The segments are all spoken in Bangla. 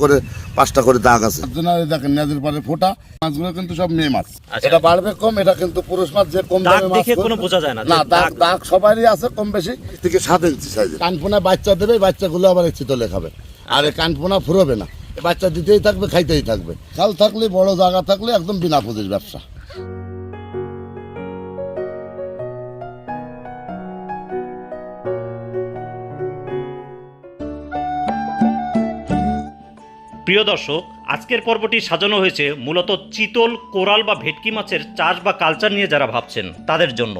করে পাঁচটা করে দাগ আছে। আপনারা দেখেন নদীর পারে ফোটা মাছগুলো কিন্তু সব মেয়ে মাছ। আচ্ছা। এটা বাড়বে কম এটা কিন্তু পুরুষ মাছ যে কম দাগ দেখে কোনো বোঝা যায় না না দাগ দাগ- সবারই আছে কম বেশি। থেকে সাত ইঞ্চি সাইজের। কানপোনা বাচ্চা দেবে বাচ্চাগুলো আবার একটু তোলে খাবে। আর এই কানপোনা ফুরবে না। বাচ্চা দিতেই থাকবে খাইতেই থাকবে। খাল থাকলে বড় জায়গা থাকলে একদম বিনা পুঁজির ব্যবসা। প্রিয় দর্শক, আজকের পর্বটি সাজানো হয়েছে মূলত চিতল কোরাল বা ভেটকি মাছের চাষ বা কালচার নিয়ে যারা ভাবছেন, তাদের জন্য।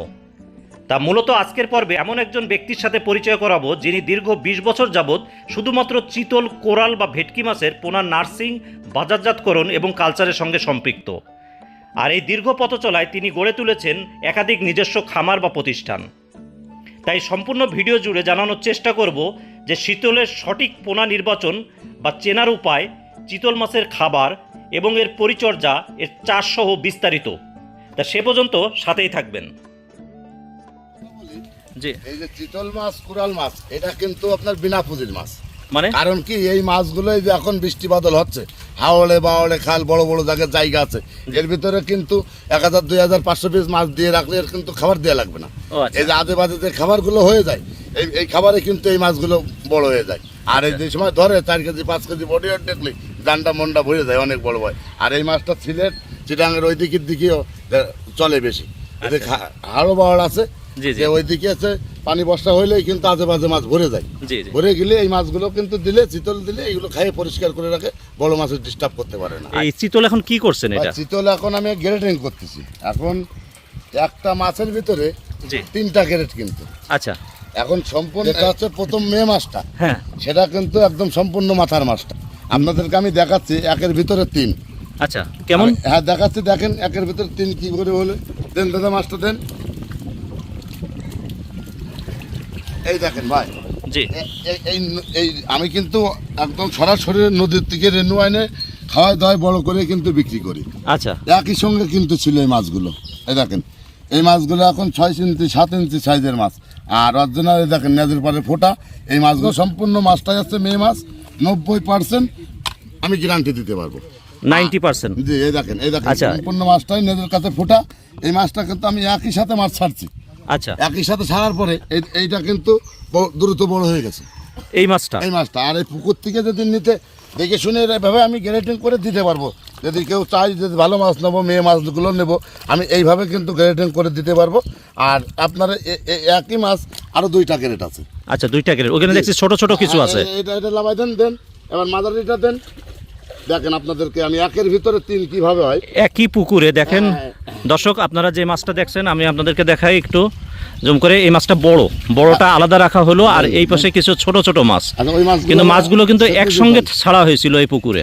তা মূলত আজকের পর্বে এমন একজন ব্যক্তির সাথে পরিচয় করাবো যিনি দীর্ঘ বিশ বছর যাবৎ শুধুমাত্র চিতল কোরাল বা ভেটকি মাছের পোনা নার্সিং, বাজারজাতকরণ এবং কালচারের সঙ্গে সম্পৃক্ত। আর এই দীর্ঘ পথ চলায় তিনি গড়ে তুলেছেন একাধিক নিজস্ব খামার বা প্রতিষ্ঠান। তাই সম্পূর্ণ ভিডিও জুড়ে জানানোর চেষ্টা করব যে শীতলের সঠিক পোনা নির্বাচন বা চেনার উপায় চিতল মাছের খাবার এবং এর পরিচর্যা এর চাষসহ বিস্তারিত। তা সে পর্যন্ত সাথেই থাকবেন। জি। এই যে চিতল মাছ কুরাল মাছ এটা কিন্তু আপনার বিনা পুঁজির মাছ। মানে? কারণ কি এই মাছগুলোই এই যে এখন বৃষ্টি বাদল হচ্ছে হাওড়ে বাওড়ে খাল বড় বড় জায়গায় জায়গা আছে। এর ভিতরে কিন্তু এক হাজার দুই হাজার পাঁচশো পিস মাছ দিয়ে রাখলে এর কিন্তু খাবার দেওয়া লাগবে না। আচ্ছা। এই যে আজে বাজে যে খাবারগুলো হয়ে যায় এই এই খাবারে কিন্তু এই মাছগুলো বড় হয়ে যায়। আর এই যে সময় ধরে চার কেজি পাঁচ কেজি বডি ওয়েট দেখলে ডান্ডা মন্ডা ভরে যায় অনেক বড় হয়। আর এই মাছটা সিলেট চিটাঙ্গের ওই দিকের দিকেও চলে বেশি। খা- হাড়ো বাওয়ার আছে। যে ওই দিকে আছে পানি বর্ষা হইলেই কিন্তু আজে বাজে মাছ ভরে যায়। ভরে গেলে এই মাছগুলো কিন্তু দিলে চিতল দিলে এগুলো খাইয়ে পরিষ্কার করে রাখে বড় মাছের ডিস্টার্ব করতে পারে না। এই চিতল এখন কি করছেন এটা? চিতল এখন আমি গ্রেডিং করতেছি। এখন একটা মাছের ভিতরে তিনটা গ্রেড কিন্তু। আচ্ছা। এখন সম্পূর্ণ এটা হচ্ছে প্রথম মে মাছটা হ্যাঁ। সেটা কিন্তু একদম সম্পূর্ণ মাথার মাছটা। আপনাদেরকে আমি দেখাচ্ছি একের ভিতরে তিন। আচ্ছা কেমন? হ্যাঁ দেখাচ্ছি দেখেন একের ভিতরে তিন কি করে হলে। দেন দাদা মাছটা দেন। এই দেখেন ভাই। জি। এই এই আমি কিন্তু একদম সরাসরি নদীর থেকে রেনু আইনে খাওয়াই দাওয়াই বড় করে কিন্তু বিক্রি করি। আচ্ছা। একই সঙ্গে কিন্তু ছিল এই মাছগুলো। এই দেখেন এই মাছগুলো এখন ছয় ইঞ্চি সাত ইঞ্চি সাইজের মাছ। আর অরিজিনাল এই দেখেন নেজের পরে ফোটা। এই মাছগুলো সম্পূর্ণ মাছটাই হচ্ছে মেয়ে মাছ। নব্বই পার্সেন্ট আমি গ্যারান্টি দিতে পারব। Ninety percent. জি এই দেখেন এই দেখেন আচ্ছা। সম্পূর্ণ মাছটাই নেজের কাছে ফোটা। এই মাছটা কিন্তু আমি একই সাথে মাছ ছাড়ছি। আচ্ছা। একই সাথে ছাড়ার পরে এই- এইটা কিন্তু দ্রুত বড় হয়ে গেছে। এই মাছটা? এই মাছটা। আর এই পুকুর থেকে যদি নিতে দেখে শুনে এভাবে আমি গ্রেডিং করে দিতে পারব। যদি কেউ চাই যদি ভালো মাছ নেব মেয়ে মাছগুলো নেব আমি এইভাবে কিন্তু গ্রেডিং করে দিতে পারব। আর আপনার একই মাছ আরও দুইটা গ্রেড আছে। আচ্ছা দুইটা গ্রেড ওখানে দেখছি ছোট ছোট কিছু আছে। এটা এটা লাভাই দেন দেন। এবার মাদারিটা দেন। দেখেন আপনাদেরকে আমি একের ভিতরে তিন কীভাবে হয়। একই পুকুরে দেখেন। হ্যাঁ। দর্শক আপনারা যে মাছটা দেখছেন আমি আপনাদেরকে দেখাই একটু। জুম করে এই মাছটা বড়। বড়টা আলাদা রাখা হলো আর এই পাশে কিছু ছোট ছোট মাছ। আচ্ছা কিন্তু মাছগুলো কিন্তু একসঙ্গে ছাড়া হয়েছিল এই পুকুরে।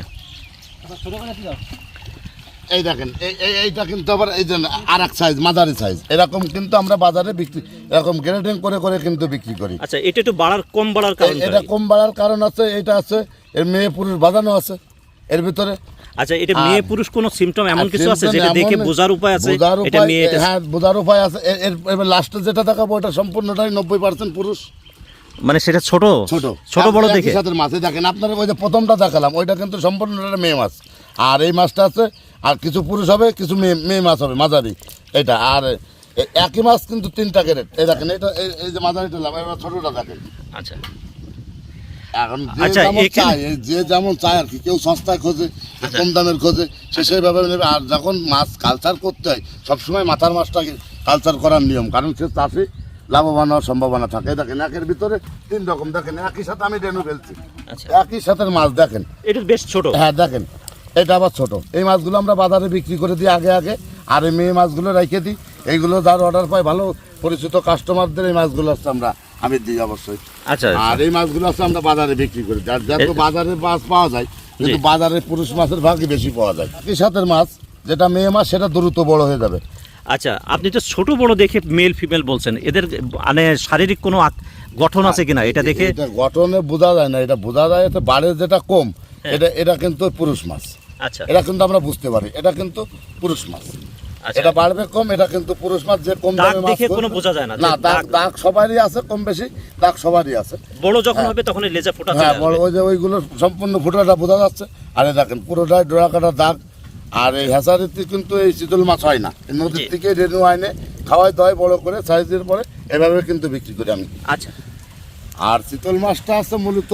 এই দেখেন এই এই- এইটা কিন্তু আবার এই যে আর এক সাইজ মাদারি সাইজ এরকম কিন্তু আমরা বাজারে বিক্রি এরকম গ্রেডিং করে করে কিন্তু বিক্রি করি। আচ্ছা এটা একটু বাড়ার কম বাড়ার কারণ এটা কম বাড়ার কারণ আছে এটা আছে এর মেয়ে পুরুষ বাঁধানো আছে। এর ভিতরে আচ্ছা এটা মেয়ে পুরুষ কোন সিমটম এমন কিছু আছে যেটা দেখে বোঝার উপায় আছে? এটা মেয়ে হ্যাঁ বোঝার উপায় আছে। এর- লাস্টে যেটা দেখাবো ওটা সম্পূর্ণটাই নব্বই পার্সেন্ট পুরুষ। মানে সেটা ছোট? ছোট। ছোট বড় দেখে? সাথে মাছে দেখেন আপনার ওই যে প্রথমটা দেখালাম ওইটা কিন্তু সম্পূর্ণটা মেয়ে মাছ। আর এই মাছটা আছে আর কিছু পুরুষ হবে কিছু মেয়ে মেয়ে মাছ হবে মাঝারি। এটা আর একই মাছ কিন্তু তিনটা ক্যারেট। এই দেখেন এটা এই- এই যে মাঝারিটা লাভ এবার ছোটটা দেখেন। আচ্ছা। এখন যে আচ্ছা, যেমন চায় যে যেমন চায় আর কি কেউ সস্তায় খোঁজে কম দামের খোঁজে সে সেইভাবে নেবে। আর যখন মাছ কালচার করতে হয় সবসময় মাথার মাছটাকে কালচার করার নিয়ম। কারণ সে চাষি লাভবান হওয়ার সম্ভাবনা থাকে। দেখেন একের ভিতরে তিন রকম। দেখেন একই সাথে আমি রেনু ফেলছি। আচ্ছা। একই সাথে মাছ দেখেন। এটা বেশ ছোট। হ্যাঁ দেখেন এটা আবার ছোট। এই মাছগুলো আমরা বাজারে বিক্রি করে দিই আগে আগে। আর এই মেয়ে মাছগুলো রেখে দিই। এইগুলো যার অর্ডার পাই ভালো পরিচিত কাস্টমারদের এই মাছগুলো হচ্ছে আমরা আমি দিই অবশ্যই। আচ্ছা আর এই মাছগুলো আছে আমরা বাজারে বিক্রি করি। যার যত বাজারে মাছ পাওয়া যায় কিন্তু বাজারে পুরুষ মাছের ভাগই বেশি পাওয়া যায়। একই সাথের মাছ যেটা মেয়ে মাছ সেটা দ্রুত বড় হয়ে যাবে। আচ্ছা আপনি তো ছোট বড় দেখে মেল ফিমেল বলছেন। এদের মানে শারীরিক কোনো গঠন আছে কিনা? এটা দেখে এটা গঠনে বোঝা যায় না। এটা বোঝা যায় এটা বাড়ের যেটা কম হ্যাঁ। এটা এটা কিন্তু পুরুষ মাছ। আচ্ছা। এটা কিন্তু আমরা বুঝতে পারি। এটা কিন্তু পুরুষ মাছ। আচ্ছা। এটা বাড়বে কম এটা কিন্তু পুরুষ মাছ যে কম দাগ দামে মাছ দেখে কোনো বোঝা যায় না না দাগ দাগ- সবারই আছে কম বেশি দাগ সবারই আছে। বড় যখন হবে তখন এই লেজা ফোটা হ্যাঁ বড় ওই যে ওইগুলো সম্পূর্ণ ফুটাটা বোঝা যাচ্ছে। আর এই দেখেন পুরোটাই ডোরা কাটা দাগ। আর এই হেসারিতে কিন্তু এই চিতল মাছ হয় না। নদীর থেকে রেনু আইনে খাওয়াই দাওয়াই বড় করে সাইজের পরে এভাবে কিন্তু বিক্রি করি আমি। আচ্ছা। আর চিতল মাছটা আছে মূলত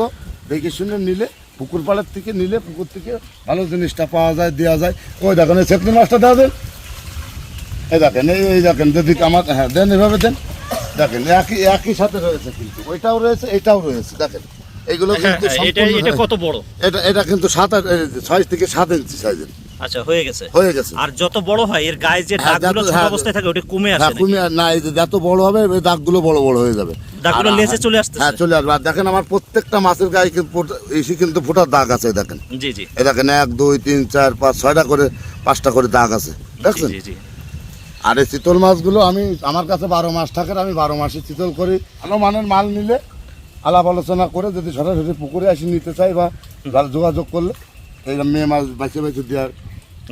দেখে শুনে নিলে পুকুর পাড়ের থেকে নিলে পুকুর থেকে ভালো জিনিসটা পাওয়া যায় দেওয়া যায়। ওই দেখেন এই মাছটা দেওয়া দেন এই দেখেন এই দেখেন যদি আমার হ্যাঁ দেন এভাবে দেন। দেখেন একই একই সাথে রয়েছে কিন্তু। ওইটাও রয়েছে এটাও রয়েছে দেখেন। এইগুলো হ্যাঁ, কিন্তু হ্যাঁ, এটা কত বড়? এটা এটা কিন্তু সাত ছয় থেকে সাত ইঞ্চি সাইজের। আচ্ছা হয়ে গেছে। হয়ে গেছে। আর যত বড় হয় এর গায়ে যে হ্যাঁ, দাগগুলো ছোট অবস্থায় থাকে ওটা কমে আসে না এই যে যত বড় হবে দাগগুলো বড় বড় হয়ে যাবে। দাগগুলো লেজে চলে আসতেছে? হ্যাঁ চলে আসবে। আর দেখেন আমার প্রত্যেকটা মাছের গায়ে কিন্তু এসে কিন্তু ফোটার দাগ আছে দেখেন। জি জি। এই দেখেন এক দুই তিন চার পাঁচ ছয়টা করে পাঁচটা করে দাগ আছে। দেখছেন? জি জি। আর এই চিতল মাছগুলো আমি, আমার কাছে বারো মাস থাকে, আমি বারো মাসে চিতল করি। ভালো মানের মাল নিলে আলাপ আলোচনা করে যদি সরাসরি পুকুরে আসি নিতে চাই বা যোগাযোগ করলে, এই মেয়ে মাছ বেছে বেছে দেওয়ার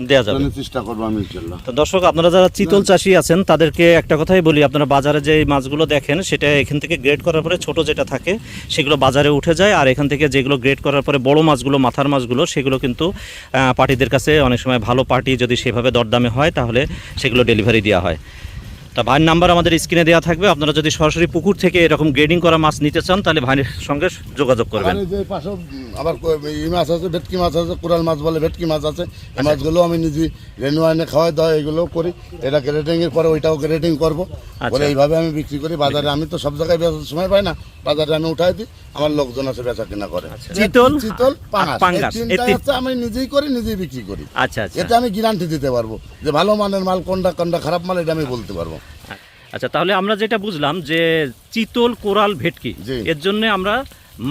দেওয়া যাবে। চেষ্টা করব আমি ইনশাল্লাহ। তো দর্শক আপনারা যারা চিতল চাষি আছেন তাদেরকে একটা কথাই বলি আপনারা বাজারে যে মাছগুলো দেখেন সেটা এখান থেকে গ্রেড করার পরে ছোট যেটা থাকে সেগুলো বাজারে উঠে যায় আর এখান থেকে যেগুলো গ্রেড করার পরে বড় মাছগুলো মাথার মাছগুলো সেগুলো কিন্তু পার্টিদের কাছে অনেক সময় ভালো পার্টি যদি সেভাবে দরদামে হয় তাহলে সেগুলো ডেলিভারি দেওয়া হয়। তা ভাইয়ের নাম্বার আমাদের স্ক্রিনে দেওয়া থাকবে। আপনারা যদি সরাসরি পুকুর থেকে এরকম গ্রেডিং করা মাছ নিতে চান তাহলে ভাইয়ের সঙ্গে যোগাযোগ করবেন। পাশে আবার এই মাছ আছে ভেটকি মাছ আছে কোরাল মাছ বলে ভেটকি মাছ আছে এই মাছগুলো আমি নিজে রেনু আইনে খাওয়াই দাওয়া এগুলোও করি। এটা গ্রেডিং এর পরে ওইটাও গ্রেডিং করব। করে এইভাবে আমি বিক্রি করি। বাজারে আমি তো সব জায়গায় বেচার সময় পাই না। বাজারে আমি উঠাই দিই আমার লোকজন আছে বেচা কিনা করে। চিতল? চিতল পাঙাশ। পাঙ্গাস, আমি নিজেই করি নিজেই বিক্রি করি। আচ্ছা আচ্ছা। এতে আমি গ্যারান্টি দিতে পারব। যে ভালো মানের মাল কোনটা কোনটা খারাপ মাল এটা আমি বলতে পারব। আচ্ছা তাহলে আমরা যেটা বুঝলাম যে চিতল কোরাল ভেটকি। এর জন্য আমরা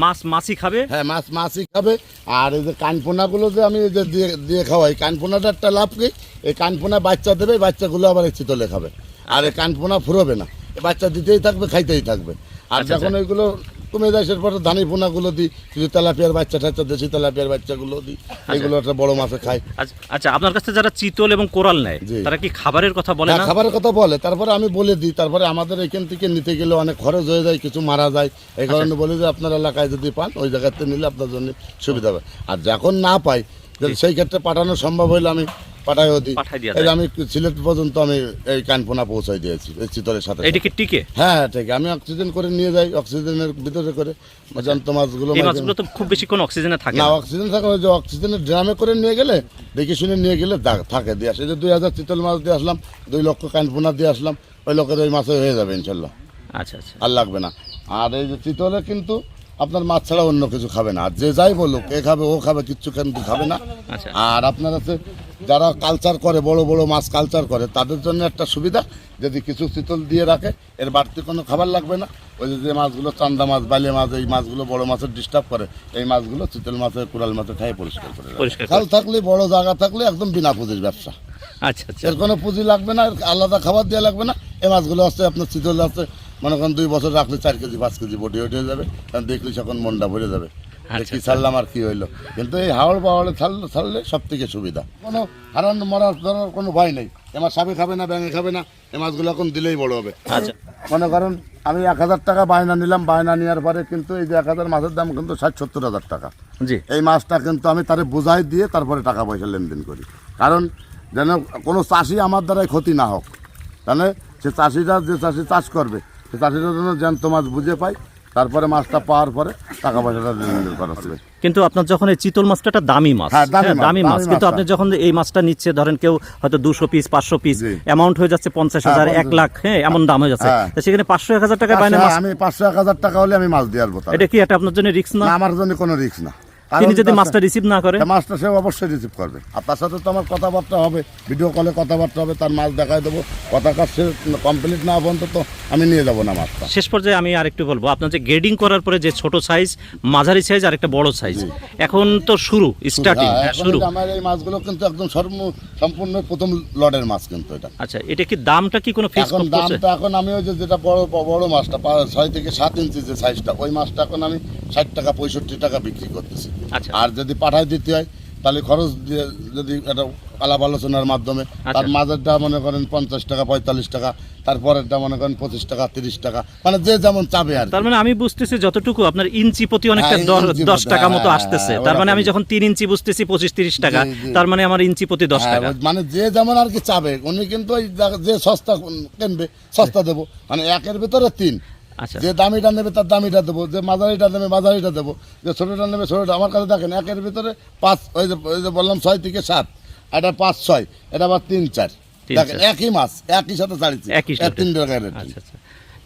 মাছ মাছই খাবে। হ্যাঁ মাছ মাছই খাবে। আর এই যে কানপোনাগুলো যে আমি যে দিয়ে দিয়ে খাওয়াই কানপোনাটা একটা লাভ কি? এই কানপোনা বাচ্চা দেবে বাচ্চাগুলো আবার এই চিতলে খাবে। আর এই কানপোনা ফুরবে না। বাচ্চা দিতেই থাকবে খাইতেই থাকবে। আর আচ্ছা, যখন ওইগুলো কমে যায় সেরপরে ধানি পোনাগুলো দিই কিছু তেলাপিয়ার বাচ্চা টাচ্চা দেশি তেলাপিয়ার বাচ্চাগুলো দিই। এগুলো একটা বড় মাছে খায় আচ্ছা- আচ্ছা আপনার কাছে যারা চিতল এবং কোরাল নেয়। তারা কি খাবারের কথা বলে হ্যাঁ না? খাবারের কথা বলে। তারপরে আমি বলে দিই তারপরে আমাদের এখান থেকে নিতে গেলে অনেক খরচ হয়ে যায় কিছু মারা যায়। এই কারণে বলি যে আপনার এলাকায় যদি পান ওই জায়গাতে নিলে আপনার জন্য সুবিধা হবে। আর যখন না পাই সেই ক্ষেত্রে পাঠানো সম্ভব হইলে আমি পাঠাইও দিই পাঠাই দেয়া এই আমি সিলেট পর্যন্ত আমি এই কানপোনা পৌঁছাই দিয়েছি এই চিতলের সাথে এটা কি টিকে? হ্যাঁ ঠিক আমি অক্সিজেন করে নিয়ে যাই অক্সিজেনের ভিতরে করে। জ্যান্ত মাছগুলো এই মাঝে- মাছগুলো তো খুব বেশি কোনো অক্সিজেনে থাকে না না। অক্সিজেন থাকে না, যে অক্সিজেনের ড্রামে করে নিয়ে গেলে দেখে শুনে নিয়ে গেলে দাগ- থাকে দিয়ে আসে। এই যে দুই হাজার চিতল মাছ দিয়ে আসলাম দুই লক্ষ কানপোনা দিয়ে আসলাম ওই লোকের ওই মাছে হয়ে যাবে ইনশাল্লাহ। আচ্ছা আচ্ছা। আর লাগবে না। আর এই যে চিতলে কিন্তু আপনার মাছ ছাড়া অন্য কিছু খাবে না। আর যে যাই বলুক এ খাবে ও খাবে কিচ্ছু কিন্তু খাবে না। আচ্ছা। আর আপনার আছে যারা কালচার করে বড় বড় মাছ কালচার করে তাদের জন্য একটা সুবিধা যদি কিছু শীতল দিয়ে রাখে এর বাড়তি কোনো খাবার লাগবে না। ওই যে মাছগুলো চান্দা মাছ বালি মাছ এই মাছগুলো বড় মাছের ডিস্টার্ব করে এই মাছগুলো চিতল মাছের কুড়াল মাছের খাই পরিষ্কার করে পরিষ্কার খাল থাকলে বড় জায়গা থাকলে একদম বিনা পুঁজির ব্যবসা। আচ্ছা আচ্ছা। এর কোনো পুঁজি লাগবে না আলাদা খাবার দেওয়া লাগবে না। এই মাছগুলো আছে আপনার শীতল আছে মনে করেন দুই বছর রাখলে চার কেজি পাঁচ কেজি বটি উঠে যাবে কারণ দেখলে তখন মনটা ভরে যাবে। আচ্ছা, কি ছাড়লাম আর কি হইল। কিন্তু এই হাওড় পাহাড়ে ছাড়লে ছাড়লে সব থেকে সুবিধা। কোনো হারান মরার ধরার কোনো ভয় নেই। এ মাছ সাপে খাবে না ব্যাঙে খাবে না এই মাছগুলো এখন দিলেই বড় হবে। আচ্ছা। মনে করেন আমি এক হাজার টাকা বায়না নিলাম বায়না নেওয়ার পরে কিন্তু এই যে এক হাজার মাছের দাম কিন্তু ষাট সত্তর হাজার টাকা। জি। এই মাছটা কিন্তু আমি তারে বোঝাই দিয়ে তারপরে টাকা পয়সা লেনদেন করি। কারণ যেন কোনো চাষি আমার দ্বারাই ক্ষতি না হোক। তাহলে সে চাষিরা যে চাষি চাষ করবে চাষিরা যেন জ্যান্ত মাছ বুঝে পায় তারপরে মাছটা পাওয়ার পরে টাকা পয়সাটা লেনদেন করা হবে কিন্তু আপনার যখন এই চিতল মাছটা একটা দামি মাছ। হ্যাঁ, দামি হ্যাঁ, মাছ, দামি মাছ। কিন্তু আপনি যখন এই মাছটা নিচ্ছে ধরেন কেউ হয়তো দুশো পিস পাঁচশো পিস অ্যামাউন্ট হয়ে যাচ্ছে পঞ্চাশ হাজার হ্যাঁ, এক লাখ হ্যাঁ এমন দাম হয়ে যাচ্ছে। হ্যাঁ। তো সেখানে পাঁচশো এক হাজার টাকা আমি পাঁচশো এক হাজার টাকা হলে আমি মাছ দিয়ে আসব এটা কি একটা আপনার জন্য রিস্ক না? না আমার জন্য কোনো রিস্ক না। তিনি যদি মাছটা রিসিভ না করে? মাছটা সে অবশ্যই রিসিভ করবে। আর তার সাথে তো আমার কথাবার্তা হবে। ভিডিও কলে কথাবার্তা হবে তার মাছ দেখাই দেবো। কথা কাজ সে কমপ্লিট না পর্যন্ত তো আমি নিয়ে যাব না মাছটা শেষ পর্যায়ে আমি আরেকটু বলব আপনার যে গ্রেডিং করার পরে যে ছোট সাইজ মাঝারি সাইজ আর একটা বড় সাইজ এখন তো শুরু স্টার্টিং হ্যাঁ, হ্যাঁ শুরু। আমার এই মাছগুলো কিন্তু একদম সর্ব- সম্পূর্ণ প্রথম লটের মাছ কিন্তু এটা। আচ্ছা এটা কি দামটা কি কোনো ফিক্স এখন দামটা এখন আমি ওই যে যেটা বড় বড় মাছটা ছয় থেকে সাত ইঞ্চি যে সাইজটা ওই মাছটা এখন আমি ষাট টাকা পঁয়ষট্টি টাকা বিক্রি করতেছি। আর যদি পাঠায় দিতে হয় তাহলে খরচ দিয়ে যদি একটা আলাপ আলোচনার মাধ্যমে তার আচ্ছা। মাঝেরটা মনে করেন পঞ্চাশ টাকা পঁয়তাল্লিশ টাকা তারপরেরটা মনে করেন পঁচিশ টাকা তিরিশ টাকা মানে যে যেমন চাবে আর তার মানে আমি বুঝতেছি যতটুকু আপনার ইঞ্চি প্রতি অনেকটা হ্যাঁ, দশ টাকা মতো হ্যাঁ, আসতেছে। হ্যাঁ, তার মানে আমি যখন তিন ইঞ্চি বুঝতেছি পঁচিশ তিরিশ টাকা। তার মানে আমার ইঞ্চি প্রতি দশ হ্যাঁ, টাকা। মানে যে যেমন আর কি চাবে উনি কিন্তু যে সস্তা কিনবে সস্তা দেবো। মানে একের ভেতরে তিন। আচ্ছা যে দামিটা নেবে তার দামিটা দেবো যে মাঝারিটা নেবে মাঝারিটা দেবো যে ছোটোটা নেবে ছোটোটা। আমার কাছে দেখেন একের ভিতরে পাঁচ ওই যে ওই যে বললাম ছয় থেকে সাত এটা পাঁচ ছয় এটা আবার তিন চার। দেখেন একই মাছ একই সাথে ছাড়িয়েছি তিন টাকা রেট আচ্ছা আচ্ছা।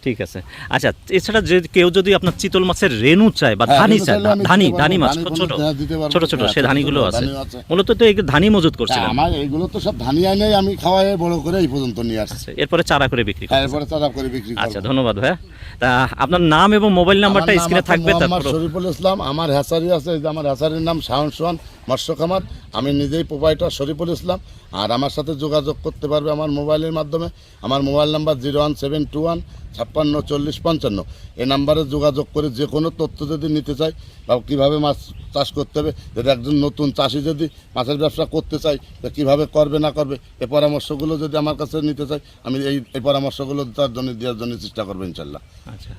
ঠিক আছে। আচ্ছা এছাড়া যে কেউ যদি আপনার চিতল মাছের রেনু চায় বা হ্যাঁ, ধানি চায় ধানি ধানি মাছ ছোট হ্যাঁ। ছোট ছোট হ্যাঁ, সে ছোট ধানিগুলো আছে। মূলত তো এই ধানি মজুত করছিলেন। আমার এইগুলো তো সব ধানি আনে আমি খাওয়াই বড় করে এই পর্যন্ত নিয়ে আসছি। আচ্ছা, এরপরে চারা করে বিক্রি। হ্যাঁ, এরপরে চাঁদা করে বিক্রি। আচ্ছা ধন্যবাদ ভাইয়া। তা আপনার নাম এবং মোবাইল নাম্বারটা স্ক্রিনে থাকবে তারপর শরীফুল ইসলাম আমার হ্যাসারি আছে এই যে আমার হ্যাসারির নাম শাহন সোহান মৎস্য খামার। আমি নিজেই প্রোপাইটার শরীফুল ইসলাম আর আমার সাথে যোগাযোগ করতে পারবে আমার মোবাইলের মাধ্যমে। আমার mobile number zero one seven two one ছাপ্পান্ন চল্লিশ পঞ্চান্ন। এই নাম্বারে যোগাযোগ করে যে কোনো তথ্য যদি নিতে চাই বা কীভাবে মাছ চাষ করতে হবে যদি একজন নতুন চাষি যদি মাছের ব্যবসা করতে চাই তা কীভাবে করবে না করবে এ পরামর্শগুলো যদি আমার কাছে নিতে চাই আমি এই এই পরামর্শগুলো তার জন্য দেওয়ার জন্য চেষ্টা করব ইনশাল্লাহ। আচ্ছা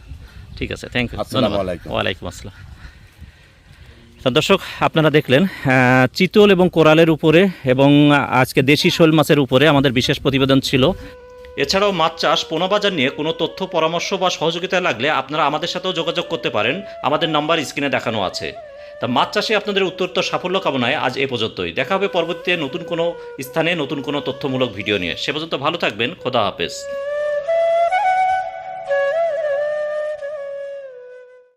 ঠিক আছে থ্যাংক ইউ আসসালামু আলাইকুম। ওয়ালাইকুম আসসালাম। দর্শক, আপনারা দেখলেন চিতল এবং কোরালের উপরে এবং আজকে দেশি শোল মাছের উপরে আমাদের বিশেষ প্রতিবেদন ছিল। এছাড়াও মাছ চাষ, পোনাবাজার নিয়ে কোনো তথ্য, পরামর্শ বা সহযোগিতা লাগলে আপনারা আমাদের সাথেও যোগাযোগ করতে পারেন। আমাদের নাম্বার স্ক্রিনে দেখানো আছে। তা মাছ চাষে আপনাদের উত্তরোত্তর সাফল্য কামনায় আজ এ পর্যন্তই। দেখা হবে পরবর্তীতে নতুন কোনো স্থানে নতুন কোনো তথ্যমূলক ভিডিও নিয়ে। সে পর্যন্ত ভালো থাকবেন। খোদা হাফেজ।